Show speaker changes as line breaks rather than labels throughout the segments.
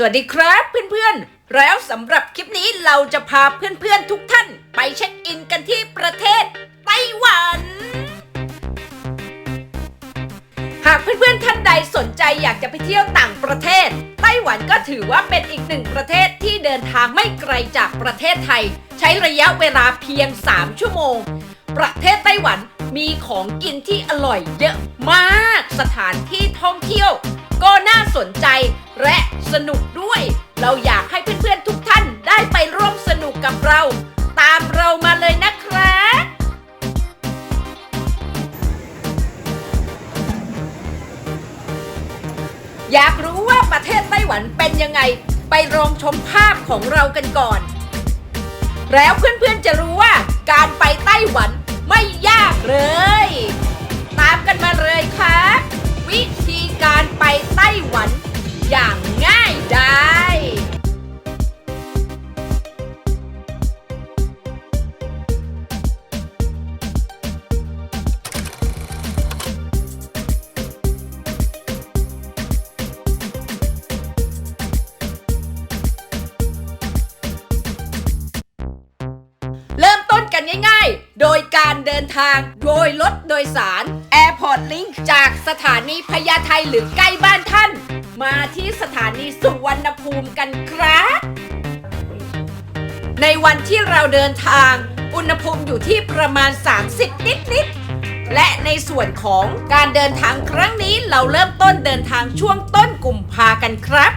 สวัสดีครับเพื่อนๆ แล้วสำหรับคลิปนี้เราจะพาเพื่อนๆทุกท่าน ไปเช็คอินกันที่ประเทศไต้หวัน หากเพื่อนๆท่านใดสนใจอยากจะไปเที่ยวต่างประเทศ ไต้หวันก็ถือว่าเป็นอีกหนึ่งประเทศที่เดินทางไม่ไกลจากประเทศไทย ใช้ระยะเวลาเพียง 3 ชั่วโมง ประเทศไต้หวันมีของกินที่อร่อยเยอะมาก สถานที่ท่องเที่ยว ก็น่าสนใจและสนุกด้วย เราอยากให้เพื่อนๆทุกท่านได้ไปร่วมสนุกกับเรา ตามเรามาเลยนะครับอยากรู้ว่าประเทศไต้หวันเป็นยังไง ไปลองชมภาพของเรากันก่อน แล้วเพื่อนๆจะรู้ว่าการไปไต้หวันไม่ยากเลย ตามกันมาเลยครับ วิธีการไปไต้หวันอย่างง่ายได้เริ่มต้นกันง่ายๆ โดยการเดินทางโดยรถโดยสาร Airport Link จากสถานีพญาไทหรือใกล้บ้านท่าน มาที่สถานีสุวรรณภูมิกันครับ ในวันที่เราเดินทาง อุณหภูมิอยู่ที่ประมาณ 30 นิดๆ และในส่วนของการเดินทางครั้งนี้เราเริ่มต้นเดินทางช่วงต้นกุมภากันครับ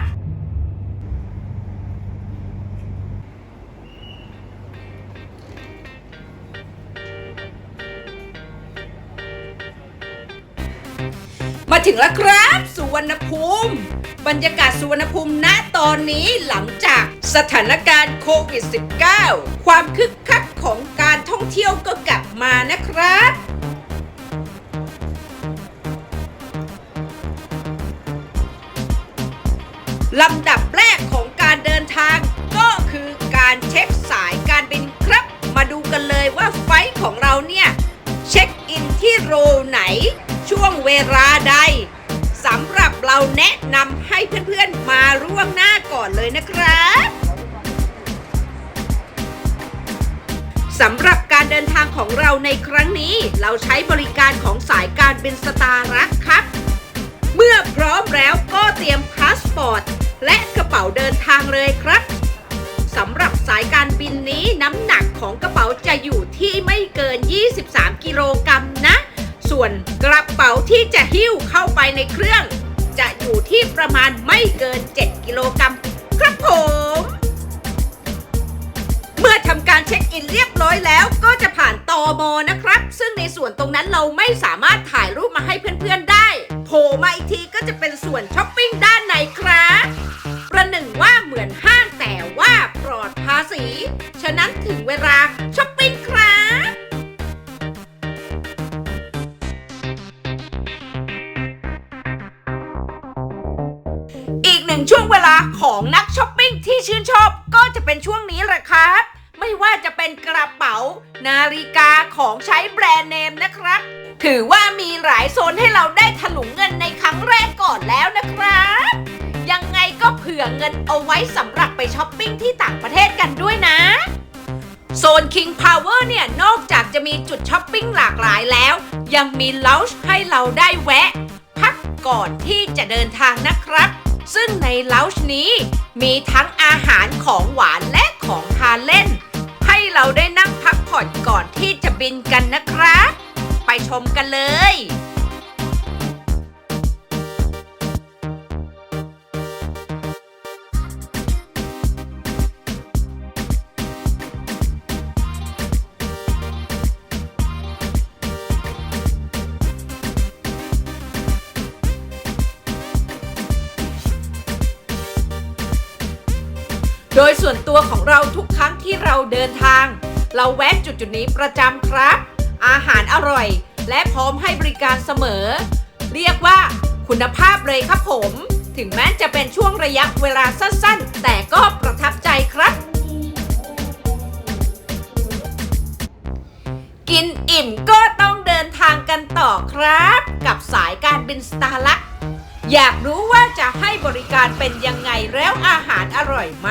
ถึงแล้วครับ สุวรรณภูมิ บรรยากาศสุวรรณภูมิณตอนนี้หลังจากสถานการณ์โควิด -19 ความคึกคักของการท่องเที่ยวก็กลับมานะครับลำดับแรกของการเดินทางก็คือการเช็คสายการบินครับ มาดูกันเลยว่าไฟของเราเนี่ย เช็คอินที่โรไหน ช่วงเวลาใดสำหรับเราแนะนำให้เพื่อนๆมาร่วงหน้าก่อนเลยนะครับสำหรับการเดินทางของเราในครั้งนี้ เราใช้บริการของสายการบินสตาร์รักครับ เมื่อพร้อมแล้วก็เตรียมพาสปอร์ต และกระเป๋าเดินทางเลยครับสำหรับสายการบินนี้น้ำหนักของกระเป๋าจะอยู่ที่ไม่เกิน 23 กิโลกรัมนะ ส่วนกระเป๋าที่จะหิ้วเข้าไปในเครื่อง จะอยู่ที่ประมาณไม่เกิน 7 กิโลกรัมครับผม เมื่อทำการเช็คอินเรียบร้อยแล้วก็จะผ่านตอมอนะครับ ซึ่งในส่วนตรงนั้นเราไม่สามารถถ่ายรูปมาให้เพื่อนๆได้โผล่มาอีกทีก็จะเป็นส่วนช้อปปิ้งด้านในครับประหนึ่งว่าเหมือนห้างแต่ว่าปลอดภาษี ฉะนั้นถึงเวลาช้อปปิ้งครับ ช่วงเวลาของนักช้อปปิ้งที่ชื่นชอบก็จะเป็นช่วงนี้แหละครับ ไม่ว่าจะเป็นกระเป๋า นาฬิกาของใช้แบรนด์เนมนะครับ ถือว่ามีหลายโซนให้เราได้ถลุงเงินในครั้งแรกก่อนแล้วนะครับ ยังไงก็เผื่อเงินเอาไว้สำหรับไปช้อปปิ้งที่ต่างประเทศกันด้วยนะโซน King Power เนี่ย นอกจากจะมีจุดช้อปปิ้งหลากหลายแล้ว ยังมีเลาจ์ให้เราได้แวะ พักก่อนที่จะเดินทางนะครับ ซึ่งในเลาช์นี้ มีทั้งอาหารของหวานและของทานเล่น ให้เราได้นั่งพักผ่อนก่อนที่จะบินกันนะครับ ไปชมกันเลย โดยส่วนตัวของเราทุกครั้งที่เราเดินทาง เราแวะจุดจุดนี้ประจำครับ อาหารอร่อย และพร้อมให้บริการเสมอ เรียกว่าคุณภาพเลยครับผม ถึงแม้จะเป็นช่วงระยะเวลาสั้นๆ แต่ก็ประทับใจครับ กินอิ่มก็ต้องเดินทางกันต่อครับ กับสายการบินสตาร์ลัก อยากรู้ว่าจะให้บริการเป็นยังไงแล้วอาหารอร่อยไหม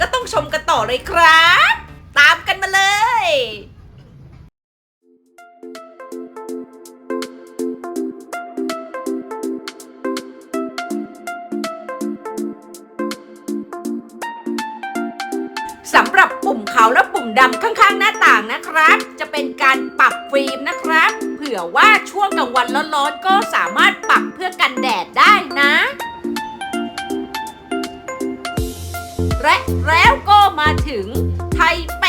ก็ต้องชมกันต่อเลยครับ ตามกันมาเลย สำหรับปุ่มเขาและ ปุ่มดำข้างๆ หน้าต่างนะครับ จะเป็นการปรับฟิล์มนะครับ เผื่อว่าช่วงกลางวันร้อนๆก็สามารถปรับเพื่อกันแดดได้นะและแล้วก็มาถึงไทเป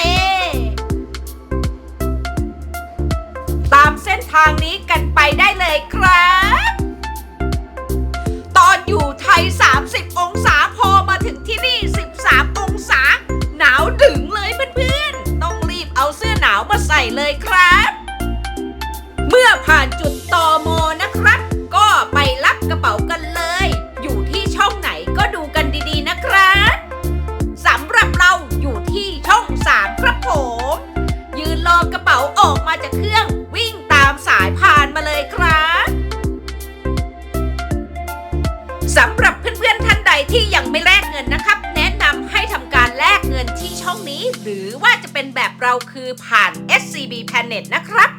ตามเส้นทางนี้กันไปได้เลยครับ ตอนอยู่ไทย 30 องศาพอมาถึงที่นี่ 13 องศา หนาวดึงาวมาใส่เลยครับ เมื่อผ่านจุดตอมอนะครับ ก็ไปรับกระเป๋ากันเลย คือผ่าน SCB Planet นะครับ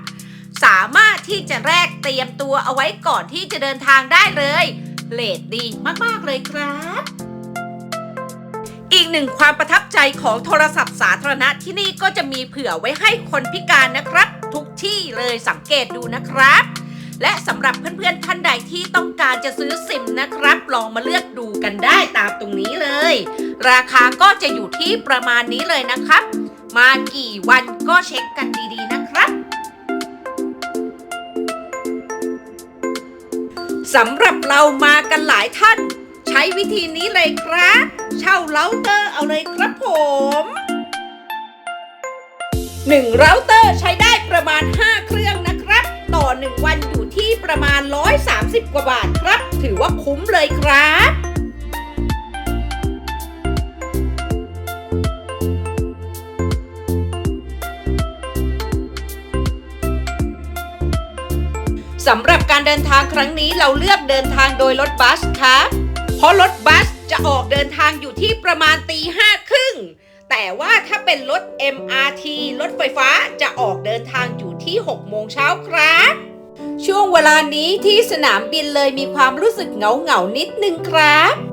สามารถที่จะแลกเตรียมตัวเอาไว้ก่อนที่จะเดินทางได้เลยเลทดีมาก ๆ เลยครับ อีกหนึ่งความประทับใจของโทรศัพท์สาธารณะที่นี่ก็จะมีเผื่อไว้ให้คนพิการนะครับ ทุกที่เลยสังเกตดูนะครับ และสำหรับเพื่อน ๆ ท่านใดที่ต้องการจะซื้อซิมนะครับ ลองมาเลือกดูกันได้ตามตรงนี้เลย ราคาก็จะอยู่ที่ประมาณนี้เลยนะครับ มากี่วันก็เช็คกันดีๆนะครับสำหรับเรามากันหลายท่าน ใช้วิธีนี้เลยครับ เช่าเราเตอร์เอาเลยครับผมหนึ่งเราเตอร์ใช้ได้ประมาณ 5 เครื่องนะครับ ต่อ 1 วันอยู่ที่ประมาณ 130 กว่าบาทครับ ถือว่าคุ้มเลยครับ สำหรับการเดินทางครั้งนี้เราเลือกเดินทางโดยรถบัสครับเพราะรถบัสจะออกเดินทางอยู่ที่ประมาณตีห้าครึ่ง แต่ว่าถ้าเป็นรถ MRT รถไฟฟ้าจะออกเดินทางอยู่ที่6โมงเช้าครับ ช่วงเวลานี้ที่สนามบินเลยมีความรู้สึกเหงาเหงานิดนึงครับ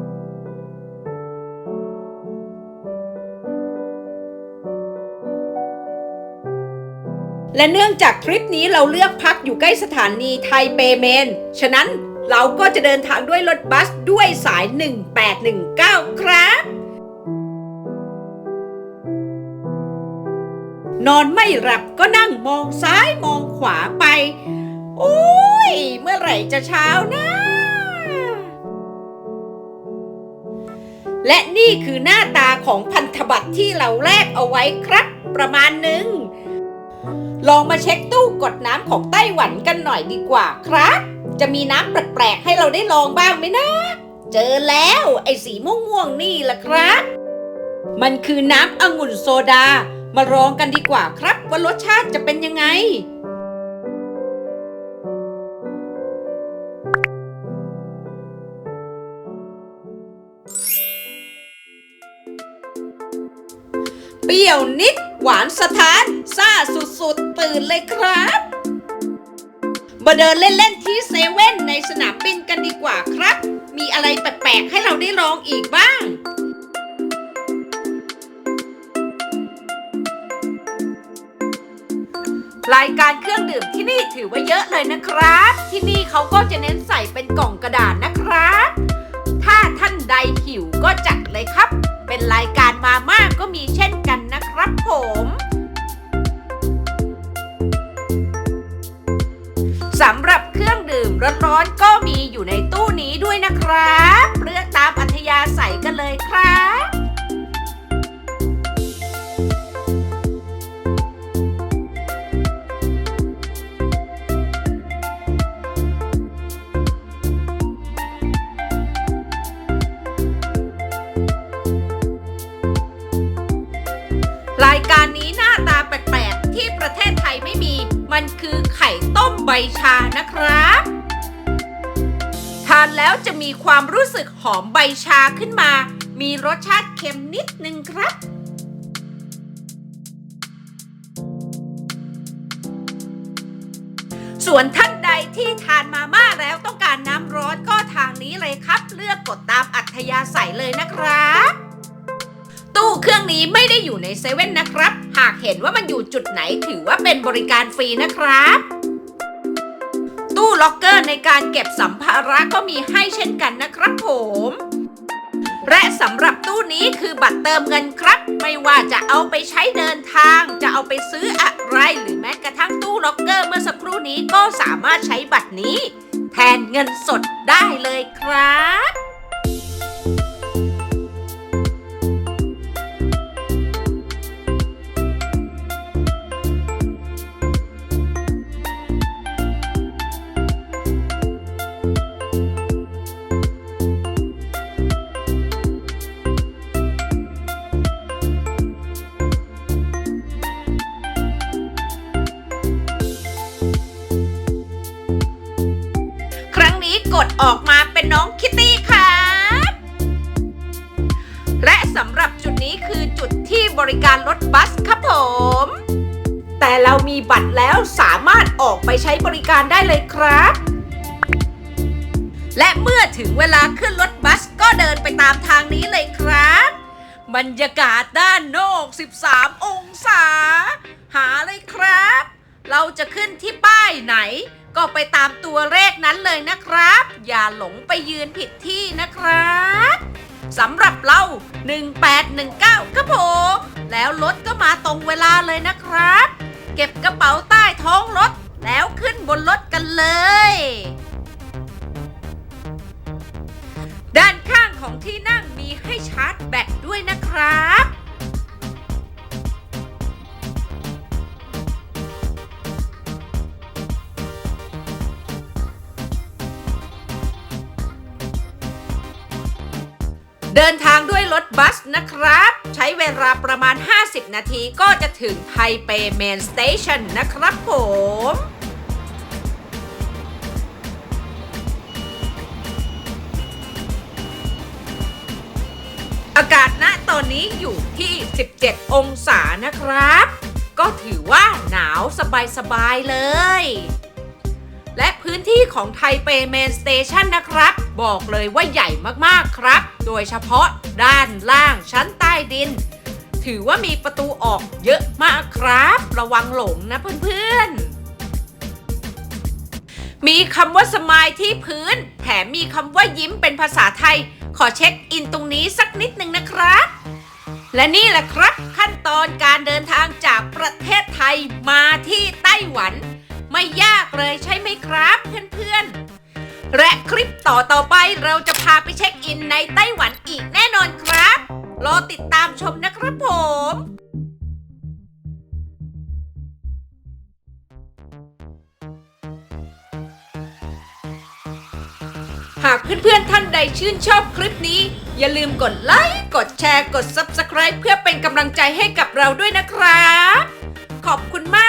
และเนื่องจากทริปนี้เราเลือกพักอยู่ใกล้สถานีไทเปเมน ฉะนั้นเราก็จะเดินทางด้วยรถบัสด้วยสาย 1819 ครับ นอนไม่หลับก็นั่งมองซ้ายมองขวาไป โอ้ย เมื่อไหร่จะเช้านะและนี่คือหน้าตาของพันธบัตรที่เราแลกเอาไว้ครับ ประมาณหนึ่ง ลองมาเช็คตู้กดน้ำของไต้หวันกันหน่อยดีกว่าครับ จะมีน้ำแปลกๆให้เราได้ลองบ้างไหมนะ เจอแล้วไอ้สีม่วงๆนี่ล่ะครับ มันคือน้ำองุ่นโซดา มาลองกันดีกว่าครับ ว่ารสชาติจะเป็นยังไง เปรี้ยวนิด หวานสถานซ่าสุดๆ ตื่นเลยครับมาเดินเล่นๆที่เซเว่นในสนามบินกันดีกว่าครับ มีอะไรแปลกๆให้เราได้ลองอีกบ้าง รายการเครื่องดื่มที่นี่ถือว่าเยอะเลยนะครับ ที่นี่เขาก็จะเน้นใส่เป็นกล่องกระดาษนะครับ ถ้าท่านใดหิวก็จัดเลยครับ เป็นรายการมาม่าก็มีเช่นกันนะครับผม สำหรับเครื่องดื่มร้อนๆก็มีอยู่ในตู้นี้ด้วยนะครับเลือกตามอัธยาศัยกันเลยครับ ชานะครับถ้าานแล้วจะมีความรู้สึกหอมใบชาขึ้นมา มีรสชาติเค็มนิดนึงครับส่วนท่านใดที่ทานมาม่าแล้วต้องการน้ำร้อนก็ทางนี้เลยครับ เลือกกดตามอัธยาศัยเลยนะครับ ตู้เครื่องนี้ไม่ได้อยู่ในเซเว่นนะครับ หากเห็นว่ามันอยู่จุดไหนถือว่าเป็นบริการฟรีนะครับ ตู้ล็อกเกอร์ในการเก็บสัมภาระก็มีให้เช่นกันนะครับผม และสำหรับตู้นี้คือบัตรเติมเงินครับ ไม่ว่าจะเอาไปใช้เดินทาง จะเอาไปซื้ออะไร หรือแม้กระทั่งตู้ล็อกเกอร์เมื่อสักครู่นี้ก็สามารถใช้บัตรนี้ แทนเงินสดได้เลยครับ เรามีบัตรแล้วสามารถออกไปใช้บริการได้เลยครับ และเมื่อถึงเวลาขึ้นรถบัสก็เดินไปตามทางนี้เลยครับ บรรยากาศด้านนอก 13 องศา หาเลยครับ เราจะขึ้นที่ป้ายไหน ก็ไปตามตัวเลขนั้นเลยนะครับ อย่าหลงไปยืนผิดที่นะครับสำหรับเรา 1819 ครับผม แล้วรถก็มาตรงเวลาเลยนะครับ เก็บกระเป๋าใต้ท้องรถ แล้วขึ้นบนรถกันเลย ด้านข้างของที่นั่งมีให้ชาร์จแบตด้วยนะครับ เดินทางด้วยรถบัสนะครับ ใช้เวลาประมาณ 50 นาทีก็จะถึงไทเปเมนสเตชันนะครับผมอากาศณตอนนี้อยู่ที่ 17 องศานะครับ ก็ถือว่าหนาวสบายๆเลย และพื้นที่ของไทเปเมนสเตชันนะครับ บอกเลยว่าใหญ่มากๆครับ โดยเฉพาะด้านล่างชั้นใต้ดิน ถือว่ามีประตูออกเยอะมากครับ ระวังหลงนะเพื่อนๆมีคำว่าสมายที่พื้น แถมมีคำว่ายิ้มเป็นภาษาไทย ขอเช็คอินตรงนี้สักนิดหนึ่งนะครับ และนี่แหละครับขั้นตอนการเดินทางจากประเทศไทยมาที่ไต้หวัน ไม่ยากเลยใช่ไหมครับเพื่อนๆ และคลิปต่อต่อไปเราจะพาไปเช็คอินในไต้หวันอีกแน่นอนครับ รอติดตามชมนะครับผมหากเพื่อนๆท่านใดชื่นชอบคลิปนี้ อย่าลืมกดไลค์ กดแชร์ กด Subscribe เพื่อเป็นกำลังใจให้กับเราด้วยนะครับ ขอบคุณมาก